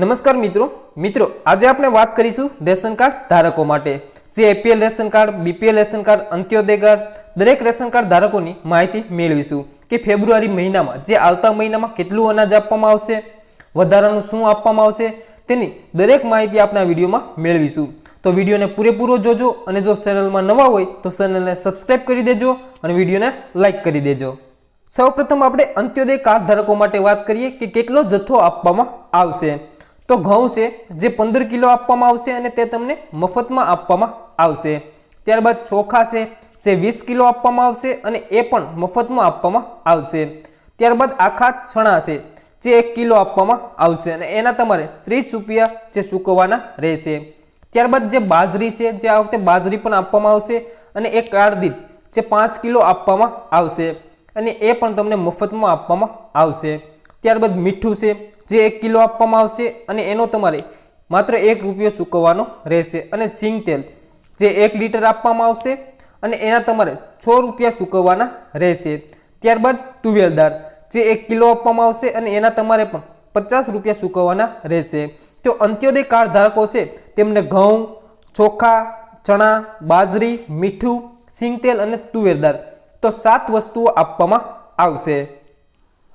નમસ્કાર મિત્રો. મિત્રો, આજે આપણે વાત કરીશું રેશન કાર્ડ ધારકો માટે. જે APL ration card BPL ration card, અંત્યોદય કાર્ડ, દરેક રેશન કાર્ડ ધારકોની માહિતી મેળવીશું કે ફેબ્રુઆરી મહિનામાં જે આવતા મહિનામાં કેટલું અનાજ આપવામાં આવશે, વધારાનું શું આપવામાં આવશે, તેની દરેક માહિતી આપણે આ વિડીયોમાં મેળવીશું. તો વિડીયોને પૂરેપૂરો જોજો અને જો ચેનલમાં નવા હોય તો ચેનલને સબસ્ક્રાઈબ કરી દેજો અને વિડીયોને લાઇક કરી દેજો. સૌપ્રથમ આપણે અંત્યોદય કાર્ડ ધારકો માટે વાત કરીએ કે કેટલો જથ્થો આપવામાં આવશે. તો ઘઉં છે, જે પંદર કિલો આપવામાં આવશે અને તે તમને મફતમાં આપવામાં આવશે. ત્યારબાદ ચોખા છે, જે વીસ કિલો આપવામાં આવશે અને એ પણ મફતમાં આપવામાં આવશે. ત્યારબાદ આખા છણા છે, જે એક કિલો આપવામાં આવશે અને એના તમારે ત્રીસ રૂપિયા જે ચૂકવવાના રહેશે. ત્યારબાદ જે બાજરી છે, જે આ વખતે બાજરી પણ આપવામાં આવશે અને એક કાળદીપ જે પાંચ કિલો આપવામાં આવશે અને એ પણ તમને મફતમાં આપવામાં આવશે. ત્યારબાદ મીઠું છે જે એક કિલો આપવામાં આવશે અને એનો તમારે માત્ર એક રૂપિયો ચૂકવવાનો રહેશે અને સિંગ તેલ જે એક લીટર આપવામાં આવશે અને એના તમારે છ રૂપિયા ચૂકવવાના રહેશે. ત્યારબાદ તુવેર દાળ જે એક કિલો આપવામાં આવશે અને એના તમારે પણ પચાસ રૂપિયા ચૂકવવાના રહેશે. તો અંત્યોદય કાર્ડ ધારકો છે તેમને ઘઉં, ચોખા, ચણા, બાજરી, મીઠું સિંગતેલ અને તુવેર દાળ તો સાત વસ્તુઓ આપવામાં આવશે.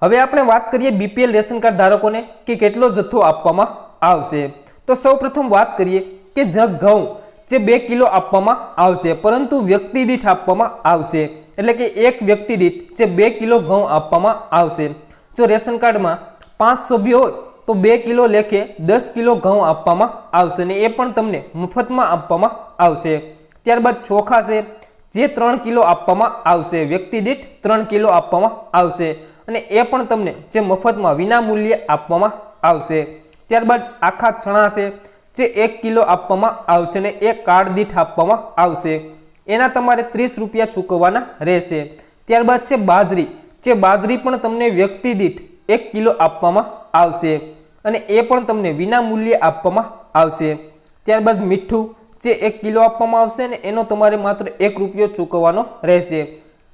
હવે આપણે વાત કરીએ બીપીએલ રેશન કાર્ડ ધારકોને કે કેટલો જથ્થો આપવામાં આવશે. તો સૌપ્રથમ વાત કરીએ કે જગ ઘઉં જે બે કિલો આપવામાં આવશે, પરંતુ વ્યક્તિ દીઠ આપવામાં આવશે. એટલે કે એક વ્યક્તિ દીઠ જે બે કિલો ઘઉં આપવામાં આવશે. જો રેશન કાર્ડમાં પાંચ સભ્યો હોય, તો બે કિલો લેખે દસ કિલો ઘઉં આપવામાં આવશે ને એ પણ તમને મફતમાં આપવામાં આવશે. ત્યારબાદ ચોખા છે, જે ત્રણ કિલો આપવામાં આવશે. વ્યક્તિ દીઠ ત્રણ કિલો આપવામાં આવશે. અને એ પણ તમને જે મફતમાં વિનામૂલ્યે આપવામાં આવશે. ત્યારબાદ આખા ચણા છે, જે એક કિલો આપવામાં આવશે ને એ કાર્ડ દીઠ આપવામાં આવશે. એના તમારે ત્રીસ રૂપિયા ચૂકવવાના રહેશે. ત્યારબાદ છે બાજરી, જે બાજરી પણ તમને વ્યક્તિ દીઠ એક કિલો આપવામાં આવશે અને એ પણ તમને વિનામૂલ્યે આપવામાં આવશે. ત્યારબાદ મીઠું, જે એક કિલો આપવામાં આવશે ને એનો તમારે માત્ર એક રૂપિયો ચૂકવવાનો રહેશે.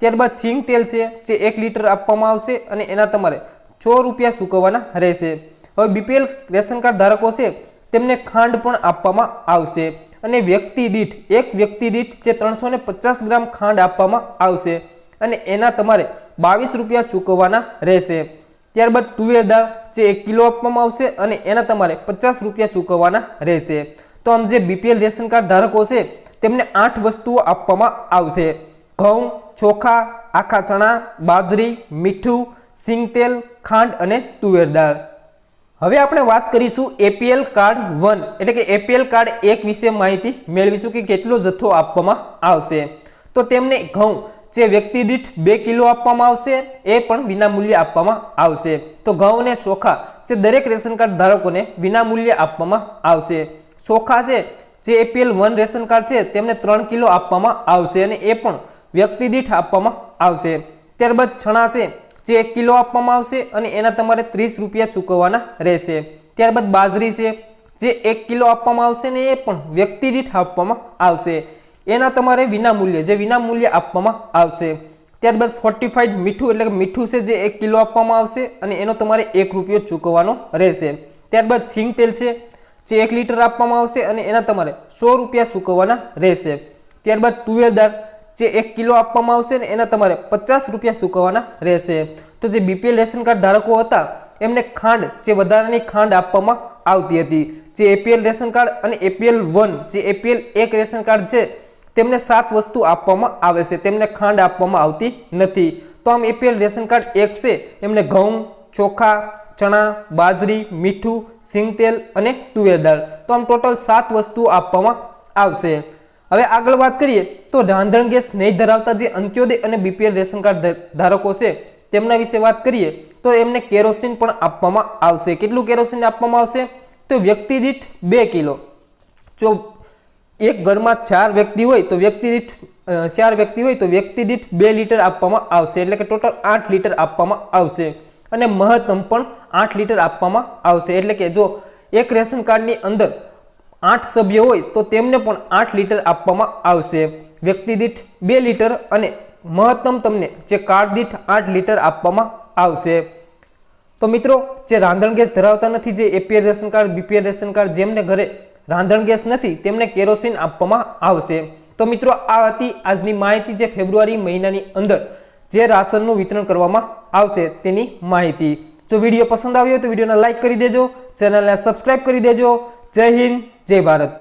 ત્યારબાદ સિંગ તેલ છે, જે એક લીટર આપવામાં આવશે અને એના તમારે છો રૂપિયા ચૂકવવાના રહેશે. હવે બીપીએલ રેશન કાર્ડ ધારકો છે, તેમને ખાંડ પણ આપવામાં આવશે અને વ્યક્તિ દીઠ, એક વ્યક્તિ દીઠ જે ત્રણસો ગ્રામ ખાંડ આપવામાં આવશે અને એના તમારે બાવીસ રૂપિયા ચૂકવવાના રહેશે. ત્યારબાદ તુવેર દાળ જે એક કિલો આપવામાં આવશે અને એના તમારે પચાસ રૂપિયા ચૂકવવાના રહેશે. તો આમ જે બીપીએલ રેશન કાર્ડ ધારકો છે, તેમને આઠ વસ્તુઓ આપવામાં આવશે. ઘઉં ચોખા, આખા ચણા, બાજરી, મીઠું, સિંગતેલ, ખાંડ અને તુવેર દાળ. હવે આપણે વાત કરીશું એપીએલ કાર્ડ વન એટલે કે એપીએલ કાર્ડ એક વિશે માહિતી મેળવીશું કે કેટલો જથ્થો આપવામાં આવશે. તો તેમને ઘઉં જે વ્યક્તિ દીઠ બે કિલો આપવામાં આવશે, એ પણ વિનામૂલ્યે આપવામાં આવશે. તો ઘઉં અને ચોખા જે દરેક રેશન કાર્ડ ધારકોને વિનામૂલ્યે આપવામાં આવશે. ચોખા છે, જે એપીએલ વન રેશન કાર્ડ છે, તેમને ત્રણ કિલો આપવામાં આવશે અને એ પણ વ્યક્તિ દીઠ આપવામાં આવશે. ત્યારબાદ છણા છે જે એક કિલો આપવામાં આવશે અને એના તમારે ત્રીસ રૂપિયા ચૂકવવાના રહેશે. ત્યારબાદ બાજરી છે જે એક કિલો આપવામાં આવશે ને એ પણ વ્યક્તિ દીઠ આપવામાં આવશે. એના તમારે વિના મૂલ્યે જે વિના મૂલ્યે આપવામાં આવશે. ત્યારબાદ ફોર્ટિફાઈડ મીઠું, એટલે કે મીઠું છે જે એક કિલો આપવામાં આવશે અને એનો તમારે એક રૂપિયો ચૂકવવાનો રહેશે. ત્યારબાદ છીંગ તેલ છે, જે એક લીટર આપવામાં આવશે અને એના તમારે સો રૂપિયા ચૂકવવાના રહેશે. ત્યારબાદ તુવેર દાળ જે એક કિલો આપવામાં આવશે ને એના તમારે પચાસ રૂપિયા ચૂકવવાના રહેશે. તો જે બીપીએલ રેશન કાર્ડ ધારકો હતા, એમને ખાંડ, જે વધારાની ખાંડ આપવામાં આવતી હતી. જે એપીએલ રેશન કાર્ડ અને એપીએલ વન, જે એપીએલ એક રેશન કાર્ડ છે, તેમને સાત વસ્તુ આપવામાં આવે છે. તેમને ખાંડ આપવામાં આવતી નથી. તો આમ એપીએલ રેશન કાર્ડ એક છે, એમને ઘઉં, ચોખા, ચણા, બાજરી, મીઠું, સિંગતેલ અને તુવેર દાળ. તો આમ ટોટલ સાત વસ્તુ આપવામાં આવશે. હવે આગળ વાત કરીએ તો રાંધણ ગેસ નહીં ધરાવતા જે અંત્યોદય અને બીપીએલ રેશન કાર્ડ ધારકો છે, તેમના વિશે વાત કરીએ તો એમને કેરોસીન પણ આપવામાં આવશે. કેટલું કેરોસીન આપવામાં આવશે? તો વ્યક્તિ દીઠ બે કિલો. જો એક ઘરમાં ચાર વ્યક્તિ હોય તો વ્યક્તિ દીઠ ચાર વ્યક્તિ હોય તો વ્યક્તિ દીઠ બે લીટર આપવામાં આવશે. એટલે કે ટોટલ આઠ લીટર આપવામાં આવશે. અને મહત્તમ પણ આઠ લીટર આપવામાં આવશે. એટલે કે જો એક રેશન કાર્ડની અંદર આઠ સભ્ય હોય તો તેમને પણ આઠ લીટર આપવામાં આવશે. વ્યક્તિ દીઠ બે લીટર અને મહત્તમ તમને જે કાર્ડ દીઠ આઠ લીટર આપવામાં આવશે. તો મિત્રો, જે રાંધણ ગેસ ધરાવતા નથી, જે APL ration card BPL ration card જેમને ઘરે રાંધણ ગેસ નથી, તેમને કેરોસીન આપવામાં આવશે. તો મિત્રો, આ હતી આજની માહિતી જે ફેબ્રુઆરી મહિનાની અંદર જે રાશનનું વિતરણ કરવામાં આવશે તેની માહિતી. જો વીડિયો પસંદ આવ્યો તો વિડીયોને લાઇક કરી દેજો, ચેનલને સબસ્ક્રાઇબ કરી દેજો. જય હિન્દ. જય ભારત.